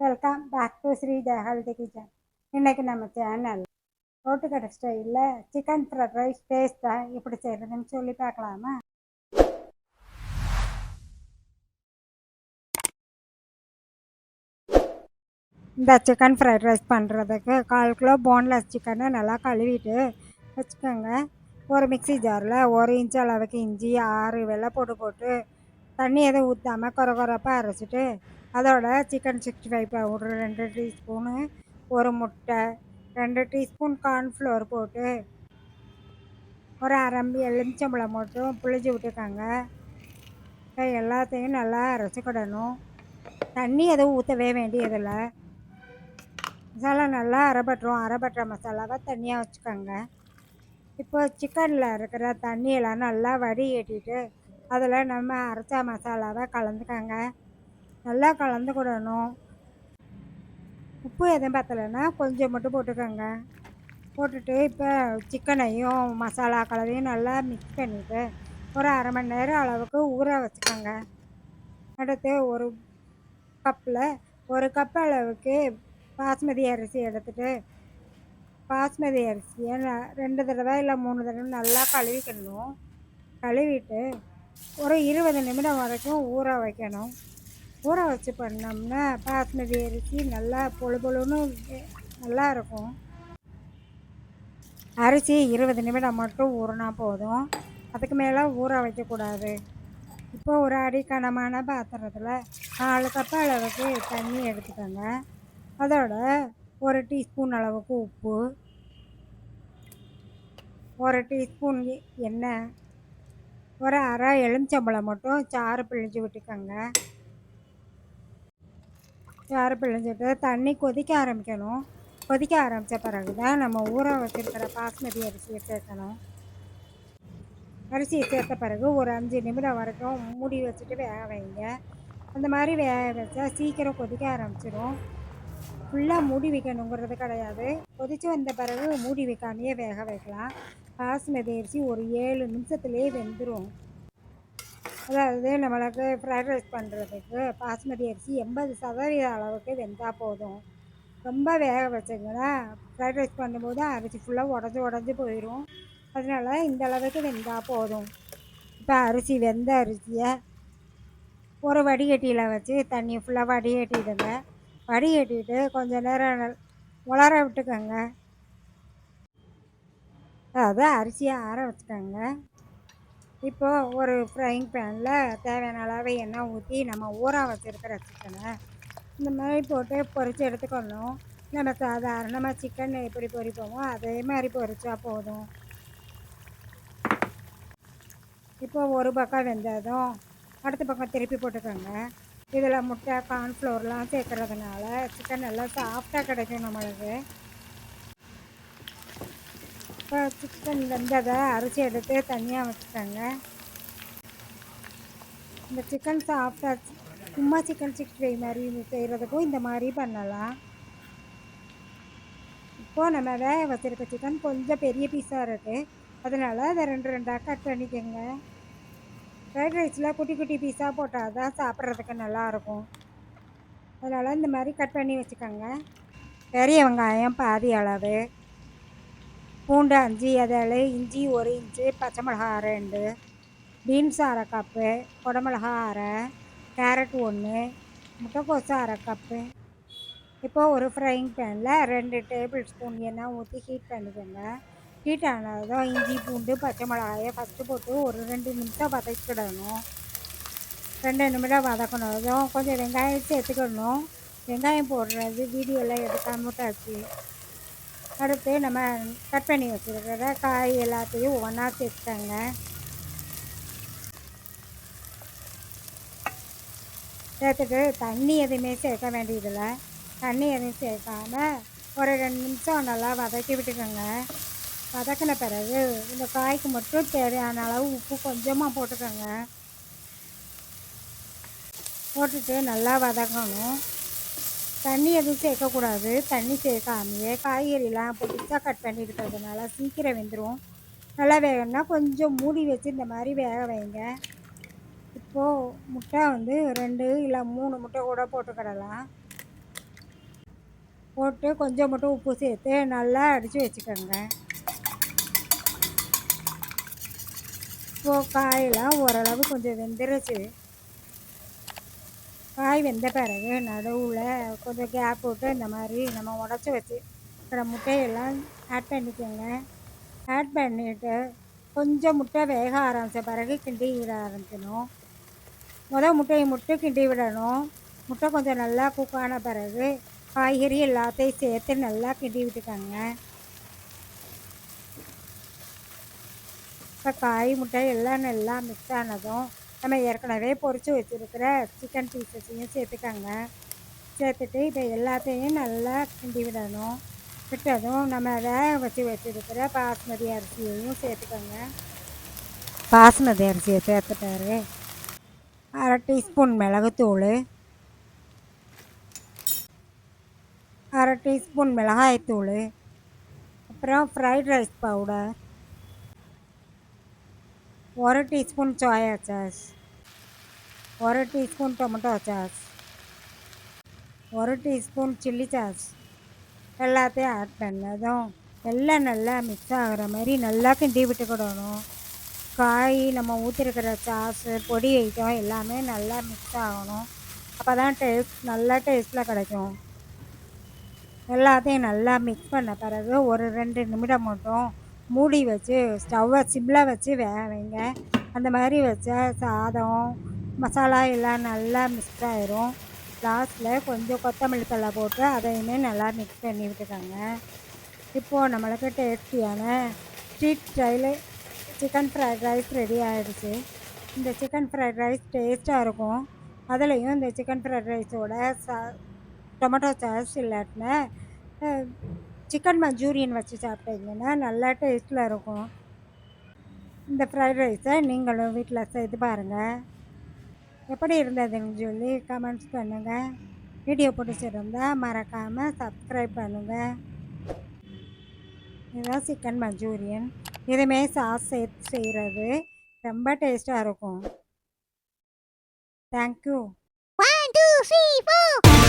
Welcome back to Sri healthy kitchen இன்றைக்கி நம்ம channel ரோட்டுக்கடை ஸ்டைலில் சிக்கன் ஃப்ரைட் ரைஸ் டேஸ்ட்டாக எப்படி செய்கிறதுன்னு சொல்லி பார்க்கலாமா? இந்த சிக்கன் ஃப்ரைட் ரைஸ் பண்ணுறதுக்கு கால் கிலோ போன்லெஸ் சிக்கனை நல்லா கழுவிட்டு வச்சுக்கோங்க. ஒரு மிக்ஸி ஜாரில் ஒரு இன்ச் அளவுக்கு இஞ்சி ஆறு வெள்ளை போட்டு போட்டு தண்ணி எதுவும் ஊற்றாமல் குறை குறைப்பாக அரைச்சிட்டு அதோட சிக்கன் சிக்ஸ்டி ஃபைவ் பவுட்ரு ரெண்டு டீஸ்பூனு ஒரு முட்டை ரெண்டு டீஸ்பூன் கார்ன்ஃப்ளவர் போட்டு ஒரு அரை எலுமிச்சம்பழம் மட்டும் புளிஞ்சு விட்டுக்காங்க. எல்லாத்தையும் நல்லா அரைச்சிக்கிடணும் தண்ணி எதுவும் ஊற்றவே வேண்டியதில்லை. மசாலா நல்லா அரைபட்டுரும் அரைபட்டுற மசாலாவை தனியாக வச்சுக்கோங்க. இப்போ சிக்கனில் இருக்கிற தண்ணியெல்லாம் நல்லா வடி ஏற்றிட்டு அதில் நம்ம அரைச்ச மசாலாவை கலந்துக்கோங்க. நல்லா கலந்துக்கிடணும். உப்பு எதுவும் பத்தலைன்னா கொஞ்சம் மட்டும் போட்டுக்கோங்க. போட்டுட்டு இப்போ சிக்கனையும் மசாலா கலவையும் நல்லா மிக்ஸ் பண்ணிவிட்டு ஒரு அரை மணி நேரம் அளவுக்கு ஊற வச்சுக்கோங்க. அடுத்து ஒரு கப்பில் ஒரு கப் அளவுக்கு பாஸ்மதி அரிசி எடுத்துகிட்டு பாஸ்மதி அரிசியை ரெண்டு தடவை இல்லை மூணு தடவை நல்லா கழுவிக்கணும். கழுவிட்டு ஒரு இருபது நிமிடம் வரைக்கும் ஊற வைக்கணும். ஊற வச்சு பண்ணோம்னா பாஸ்மதி அரிசி நல்லா பொழு பொழுன்னு நல்லா இருக்கும். அரிசி இருபது நிமிடம் மட்டும் ஊறினா போதும். அதுக்கு மேலே ஊற வைக்கக்கூடாது இப்போ ஒரு அடிக்கனமான பாத்திரத்தில் நாலு கப்ப அளவுக்கு தண்ணி எடுத்துக்கோங்க. அதோட ஒரு டீஸ்பூன் அளவுக்கு உப்பு. ஒரு டீஸ்பூன் எண்ணெய். ஒரு அரை எலுமிச்சம்பழம் மட்டும் சாறு பிழிஞ்சு விட்டுக்கோங்க. சாறு பிழிஞ்சிட்டு தண்ணி கொதிக்க ஆரம்பிக்கணும். கொதிக்க ஆரம்பித்த பிறகு தான் நம்ம ஊற வச்சுருக்கிற பாஸ்மதி அரிசியை சேர்க்கணும். அரிசியை சேர்த்த பிறகு ஒரு அஞ்சு நிமிடம் வரைக்கும் மூடி வச்சுட்டு வேக வைங்க. அந்த மாதிரி வேக வச்சா சீக்கிரம் கொதிக்க ஆரம்பிச்சிடும். ஃபுல்லாக மூடி வைக்கணுங்கிறது கிடையாது. கொதித்து வந்த பிறகு மூடி வைக்காமையே வேக வைக்கலாம். பாஸ்மதி அரிசி ஒரு ஏழு நிமிஷத்துலேயே வெந்துடும் அதாவது நம்மளுக்கு ஃப்ரைட் ரைஸ் பண்ணுறதுக்கு பாஸ்மதி அரிசி எண்பது சதவீத அளவுக்கு வெந்தால் போதும். ரொம்ப வேக வச்சிங்கன்னா ஃப்ரைட் ரைஸ் பண்ணும்போது அரிசி ஃபுல்லாக உடஞ்சி உடஞ்சி போயிடும் அதனால இந்த அளவுக்கு வெந்தால் போதும். இப்போ அரிசி வெந்த அரிசியை ஒரு வடிகட்டியில் வச்சு தண்ணி ஃபுல்லாக வடிகட்டிடுங்க. வடிகட்டிட்டு கொஞ்சம் நேரம் உலர விட்டுக்கோங்க. அதாவது அரிசியை ஆற வச்சுக்கோங்க. இப்போது ஒரு ஃப்ரைங் பேனில் தேவையான அளவு எண்ணெய் ஊற்றி நம்ம ஊற வச்சுருக்கிற சிக்கனை இந்த மாதிரி போட்டு பொரித்து எடுத்துக்கணும். நம்ம சாதாரணமாக சிக்கன் எப்படி பொறிப்போமோ அதே மாதிரி பொறிச்சா போதும். இப்போ ஒரு பக்கம் வெந்ததும் அடுத்த பக்கம் திருப்பி போட்டுக்கோங்க. இதில் முட்டை கார்ன்ஃப்ளோர்லாம் சேர்க்குறதுனால சிக்கன் எல்லாம் சாஃப்டாக கிடைக்கும் நம்மளுக்கு. இப்போ சிக்கன் வெந்ததை அரிசி எடுத்து தனியாக வச்சுக்கோங்க. இந்த சிக்கன் சாஃப்டாக சும்மா சிக்கன் சிக்ஸ்டி ஃபைவ் மாதிரி செய்கிறதுக்கும் இந்த மாதிரி பண்ணலாம். இப்போது நம்ம வேக வச்சுருக்க சிக்கன் கொஞ்சம் பெரிய பீஸாக இருக்குது அதனால் அதை ரெண்டு ரெண்டாக கட் பண்ணிக்கோங்க. ஃப்ரைட் ரைஸில் குட்டி குட்டி பீஸாக போட்டால் தான் சாப்பிட்றதுக்கு நல்லாயிருக்கும் அதனால் இந்த மாதிரி கட் பண்ணி வச்சுக்கோங்க. பெரிய வெங்காயம் பாதி அளவு. பூண்டு அஞ்சு இதழ் இஞ்சி ஒரு இன்ச்சு பச்சை மிளகா ரெண்டு பீன்ஸ் அரை கப்பு குடமிளகா அரை கேரட் ஒன்று முட்டைக்கோசு அரை கப்பு. இப்போ ஒரு ஃப்ரைங் பேனில் ரெண்டு டேபிள் ஸ்பூன் எண்ணெய் ஊற்றி ஹீட் பண்ணிக்கோங்க. ஹீட் ஆனதும் இஞ்சி பூண்டு பச்சை மிளகாயை ஃபஸ்ட்டு போட்டு ஒரு ரெண்டு நிமிஷம் வதக்கிடணும். ரெண்டு நிமிடம் வதக்கினதும் கொஞ்சம் வெங்காயம் சேர்த்துக்கணும். வெங்காயம் போடுறது வீடியோவில் எடுக்காம விட்டாச்சு. அடுத்து நம்ம கட் பண்ணி வச்சுருக்கிற காய் எல்லாத்தையும் ஒன்றா சேர்த்துக்கோங்க. சேர்த்துட்டு தண்ணி எதுவுமே சேர்க்க வேண்டியதில்லை. தண்ணி எதுவும் சேர்க்காமல் ஒரு ரெண்டு நிமிஷம் நல்லா வதக்கி விட்டுக்கோங்க. வதக்கின பிறகு இந்த காய்க்கு மட்டும் தேவையான அளவு உப்பு கொஞ்சமாக போட்டுக்கோங்க. போட்டுட்டு நல்லா வதக்கணும் தண்ணி எதுவும் சேர்க்கக்கூடாது. தண்ணி சேர்க்காமையே காய்கறிலாம் புதுசாக கட் பண்ணி இருக்கிறதுனால சீக்கிரம் வெந்துடும் நல்லா வேகணும்னா கொஞ்சம் மூடி வச்சு இந்த மாதிரி வேக வைங்க. இப்போது முட்டை வந்து ரெண்டு இல்லை மூணு முட்டை கூட போட்டுக்கிடலாம் போட்டு கொஞ்சம் மட்டும் உப்பு சேர்த்து நல்லா அடித்து வச்சுக்கோங்க. இப்போது காயெல்லாம் ஓரளவு கொஞ்சம் வெந்துருச்சு. காய் வெந்த பிறகு நடுவில் கொஞ்சம் கேப் விட்டு இந்த மாதிரி நம்ம உடச்சி வச்சு இருக்கிற முட்டையெல்லாம் ஆட் பண்ணிக்கோங்க. ஆட் பண்ணிவிட்டு கொஞ்சம் முட்டை வேக ஆரம்பித்த பிறகு கிண்டி விட ஆரம்பிக்கணும். முதல் முட்டையை முட்டை கிண்டி விடணும். முட்டை கொஞ்சம் நல்லா குக் ஆன பிறகு காய்கறி எல்லாத்தையும் சேர்த்து நல்லா கிண்டி விட்டுக்கோங்க. இப்போ காய் முட்டை எல்லாம் நல்லா மிக்ஸ் ஆனதும் நம்ம ஏற்கனவே பொரித்து வச்சுருக்கிற சிக்கன் பீசஸையும் சேர்த்துக்கோங்க. சேர்த்துட்டு இப்போ எல்லாத்தையும் நல்லா கிண்டி விடணும். விட்டதும் நம்ம வேக வச்சு வச்சுருக்கிற பாஸ்மதி அரிசியையும் சேர்த்துக்கோங்க. பாஸ்மதி அரிசியை சேர்த்துட்டாரு. அரை டீஸ்பூன் மிளகுத்தூள். அரை டீஸ்பூன் மிளகாய்த்தூள். அப்புறம் ஃப்ரைட் ரைஸ் பவுடர் ஒரு டீஸ்பூன் சோயா சாஸ் ஒரு டீஸ்பூன் டொமேட்டோ சாஸ் ஒரு டீஸ்பூன் சில்லி சாஸ் எல்லாத்தையும் ஆட் பண்ணதும் எல்லாம் நல்லா மிக்ஸ் ஆகிற மாதிரி நல்லா கிண்டி விட்டுக்கிடணும். காய் நம்ம ஊற்றிருக்கிற சாஸு பொடி ஐட்டம் எல்லாமே நல்லா மிக்ஸ் ஆகணும். அப்போ தான் டேஸ்ட் நல்லா டேஸ்ட்டில் கிடைக்கும். எல்லாத்தையும் நல்லா மிக்ஸ் பண்ண பிறகு ஒரு ரெண்டு நிமிடம் மட்டும் மூடி வச்சு ஸ்டவ்வை சிம்மில் வச்சு வேக வைங்க. அந்த மாதிரி வச்சா சாதம் மசாலா எல்லாம் நல்லா மிக்ஸ் ஆயிரும். லாஸ்ட்டில் கொஞ்சம் கொத்தமல்லி தழை போட்டு அதையுமே நல்லா மிக்ஸ் பண்ணி விட்டுக்கோங்க. இப்போது நம்மளுக்கு டேஸ்டியான street style chicken fried rice ready ஆகிடுச்சு இந்த சிக்கன் ஃப்ரைட் ரைஸ் டேஸ்ட்டாக இருக்கும். அதுலேயும் இந்த சிக்கன் ஃப்ரைட் ரைஸோட சா டொமேட்டோ சாஸ் இல்லாட்டினா சிக்கன் மஞ்சூரியன் வச்சு சாப்பிட்டீங்கன்னா நல்லா டேஸ்ட்டில் இருக்கும். இந்த ஃப்ரைட் ரைஸை நீங்களும் வீட்டில் செய்து பாருங்கள் எப்படி இருந்ததுன்னு சொல்லி கமெண்ட்ஸ் பண்ணுங்கள் வீடியோ பிடிச்சிருந்தால் மறக்காமல் சப்ஸ்கிரைப் பண்ணுங்கள் இதுதான் சிக்கன் மஞ்சூரியன் இதுமே சாஸ் சேர்த்து செய்கிறது ரொம்ப டேஸ்ட்டாக இருக்கும். Thank you one two three four